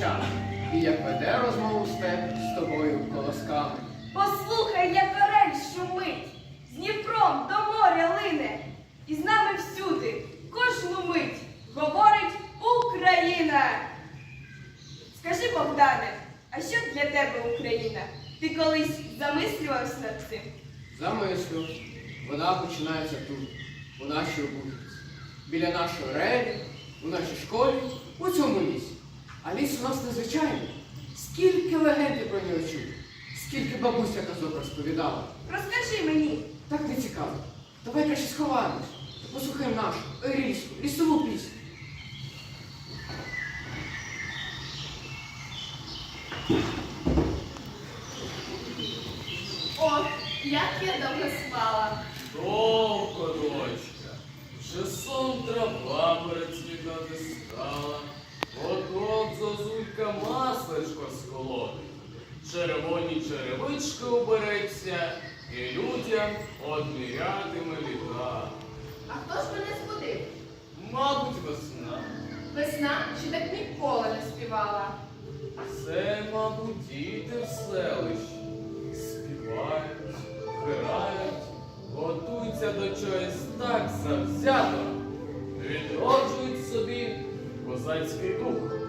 напоїна і як веде розмову степ з тобою колосками. Послухай, як орель шумить, з Дніпром до моря лине, і з нами всюди, кожну мить говорить Україна. Скажи, Богдане, а що для тебе Україна? Ти колись замислювався над цим? Замислю, вона починається тут, у нашій обухівці. Біля нашої релі, у нашій школі, у цьому лісі. А ліс у нас незвичайний. Скільки легенд я про нього чув, скільки бабуся казок розповідала. Розкажи мені. Так не цікаво. Давай краще сховаємось. Послухаємо нашу рільську, лісову пісню. О, як я довго спала. Довго, дочка, вже сон трава перецвітати стала, от-от зозулька масличко сколотить, червоні черевички убереться, і людям одмірятиме літа. А хто ж мене збудив? Мабуть, весна. Весна, що так ніколи не співала. Це, мабуть, діти в селищі. Співають, грають, готуються до чогось так завзято, відроджують собі козацький дух.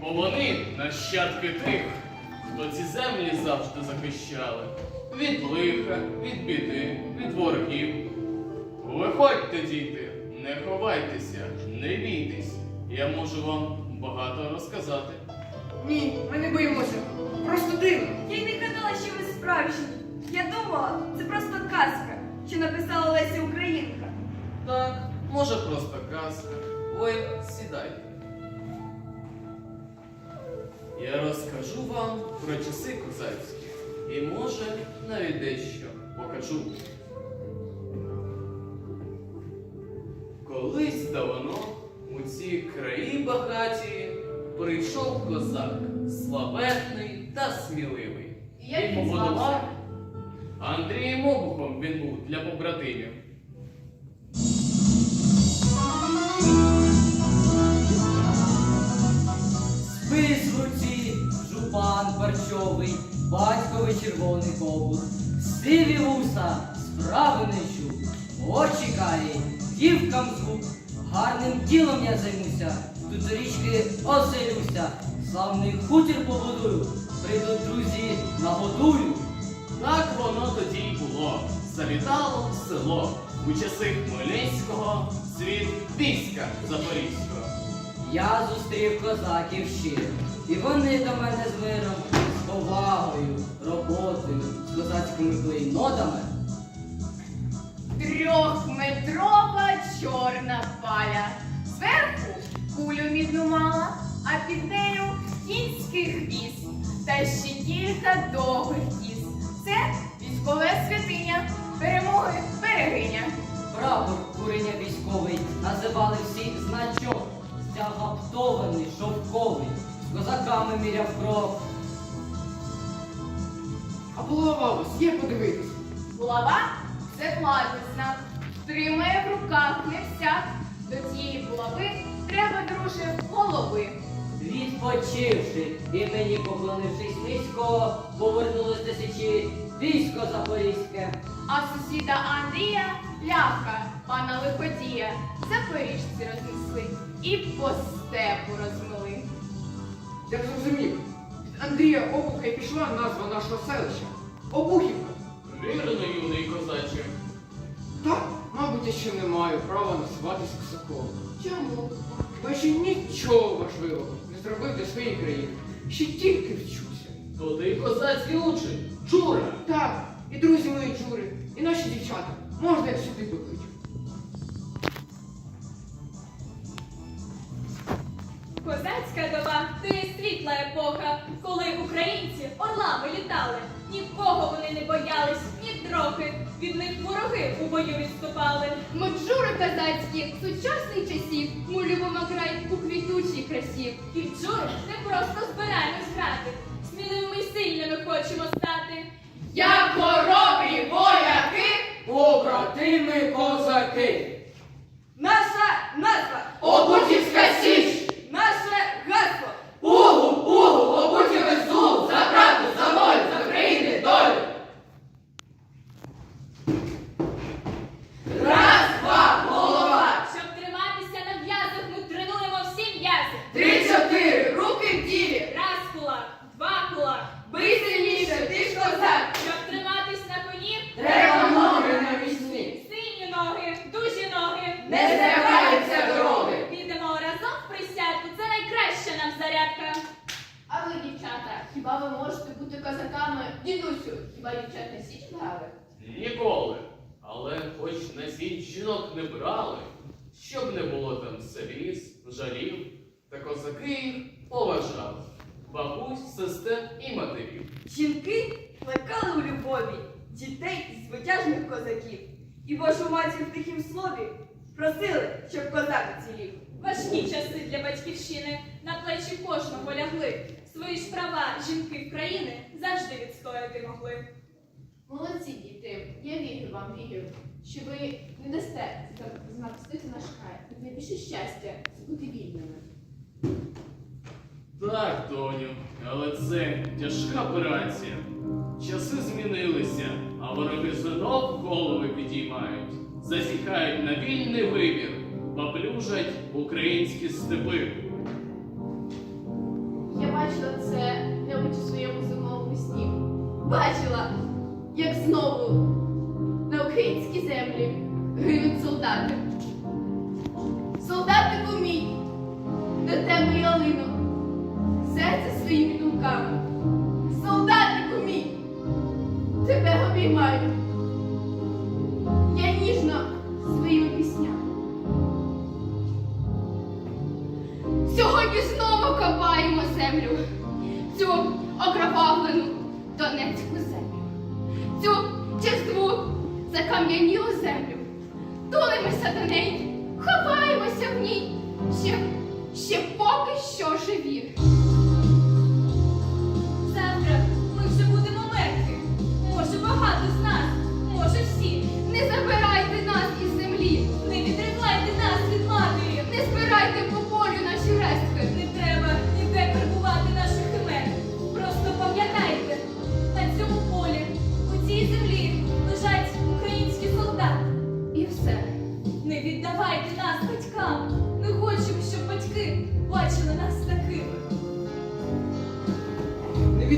Бо вони нащадки тих, хто ці землі завжди захищали. Від лиха, від біди, від ворогів. Виходьте, діти, не ховайтеся, не бійтесь. Я можу вам багато розказати. Ні, ми не боїмося. Просто дивно. Я й не гадала, що ви справжні. Я думала, це просто казка, що написала Леся Українка. Так, може просто казка. Ви сідайте. Я розкажу вам про часи козацькі і може навіть дещо покажу. Колись давно у ці краї багаті прийшов козак, славетний та сміливий. І побудував? Андрієм Обухом він був для побратимів. Жупан парчовий, батьковий червоний кобур, сиві вуса, справи не чув, очі карі, дівкам звук, гарним ділом я займуся, тут до річки оселюся, славний хутір побудую, прийдуть друзі, нагодую. Так воно тоді й було. Завітало село у часи Хмельницького світ війська Запорізького. Я зустрів козаків щиро, і вони до мене з миром, з повагою, роботою, з козацькими клейнотами. Трьохметрова чорна паля. Зверху кулю мідну мала, а під нею кінський хвіст та ще кілька довгих кіз. Це військове святиня, перемоги берегиня. Прапор куреня військовий називали всі значок, стяг гаптований, шовковий, козаками міряв кров. А булава у вас є подивитись. Булава це знак. Тримає в руках не всяк. До цієї булави треба, друже, голови. Відпочивши і мені поклонившись низько, повернулось тисячі військо запорізьке. А сусіда Андрія ляха, пана лиходія, запоріжці рознесли і по степу розмили. Я зрозумів. Від Андрія Обуха й пішла назва нашого селища. Обухівка. Вірно, юний козаче. Так, мабуть, я ще не маю права називатись косаком. Чому? Бо я ще нічого важливого не зробив для своєї країни. Ще тільки вчуся. То ти козацький учень, Чура. Так, і друзі мої чури, і наші дівчата. Можна я сюди покличу? минула епоха, коли українці орлами літали, нікого вони не боялись, ні трохи. Від них вороги у бою відступали. Ми джури казацькі, сучасних часів, ми любимо край у квітучій красі. І в джури не просто збираємось грати, сміливими і сильними хочемо стати. Як хоробрі вояки, побратими козаки. Козаками? Дідусю, хіба дівчат не січ брали? Ніколи. Але хоч на січ жінок не брали, щоб не було там сліз, жалів, та козаки їх поважали. Бабусь, сестер і матерів. Жінки плекали у любові дітей з витяжних козаків. І Божу матір в тихім слові просили, щоб козак цілів. Важкі часи для батьківщини на плечі кожного лягли. Свої ж права жінки країни завжди відстояти могли. Молодці діти, я вірю вам, вірю, що ви не дасте захистити наш край. Найбільше щастя бути вільними. Так, Тоню, але це тяжка операція. Часи змінилися, а вороги знов голови підіймають, засіхають на вільний вибір, поплюжать українські степи. Зимовому. Бачила, як знову на українські землі гинуть солдати. Солдатику мій, до тебе ялину, серце своїми думками. Солдатику мій, тебе обіймаю. Донецьку землю, цю чисту закам'янілу землю. Тулимося до неї, ховаємося в ній, ще, ще поки що живі.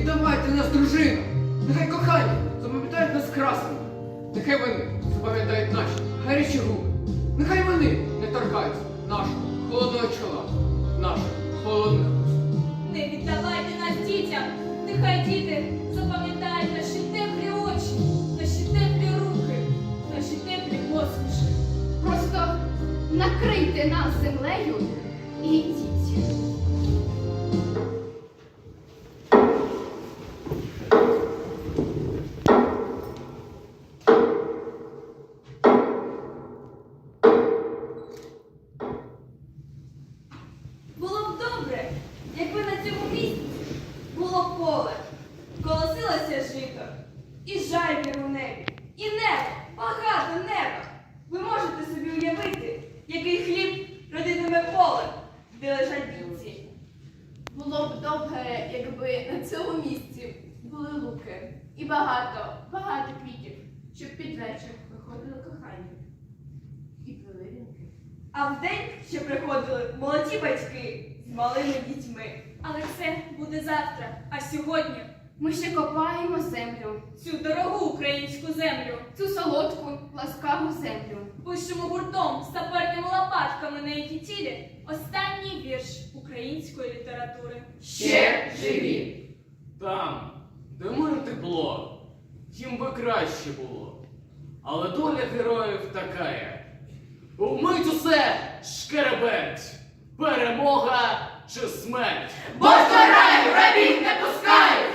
Віддавайте нас дружину! Нехай кохані запам'ятають нас красними. Нехай вони запам'ятають наші гарячі губи. Нехай вони не торкаються нашого холодного чола, наших холодних уст. Не віддавайте нас дітям. Нехай діти запам'ятають наші теплі очі, наші теплі руки, наші теплі посмішки. Просто накрийте нас землею і йдіть. Було б добре, якби на цьому місці було поле, колосилося жито, і жайвір у небі, і небо, багато неба. Ви можете собі уявити, який хліб родитиме поле, де лежать бійці. Було б добре, якби на цьому місці були луки і багато, багато квітів, щоб під вечір виходили кохання і плели вінки. А вдень ще приходили молоді батьки з малими дітьми. Але це буде завтра, а сьогодні Ми ще копаємо землю, цю дорогу українську землю цю солодку, ласкаву землю. пишемо гуртом саперними лопатками на її тілі останній вірш української літератури. Ще живі! Там, де мир тепло, їм би краще було. Але доля героїв така є. Умить усе шкереберть, перемога чи смерть. Бо до раю рабів не пускають!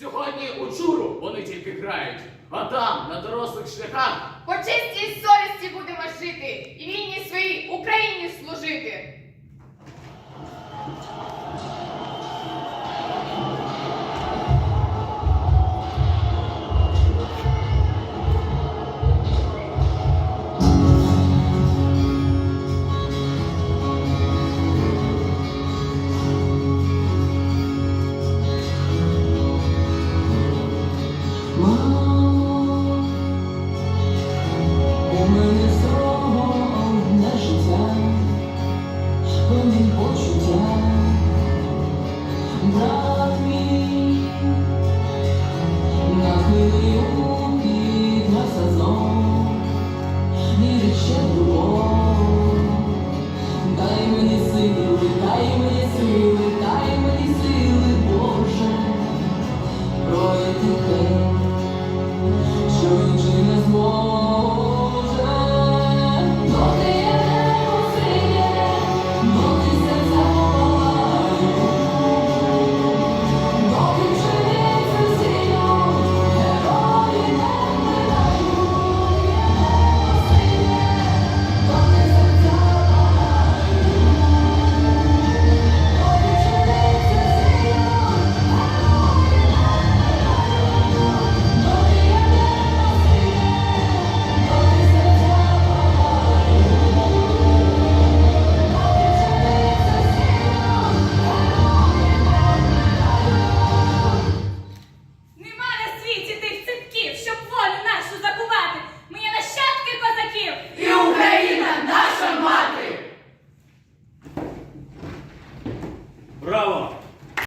Сьогодні у чуру вони тільки грають, а там, на дорослих шляхах, По чистій совісті будемо жити Дай мені сили, дай мені сили.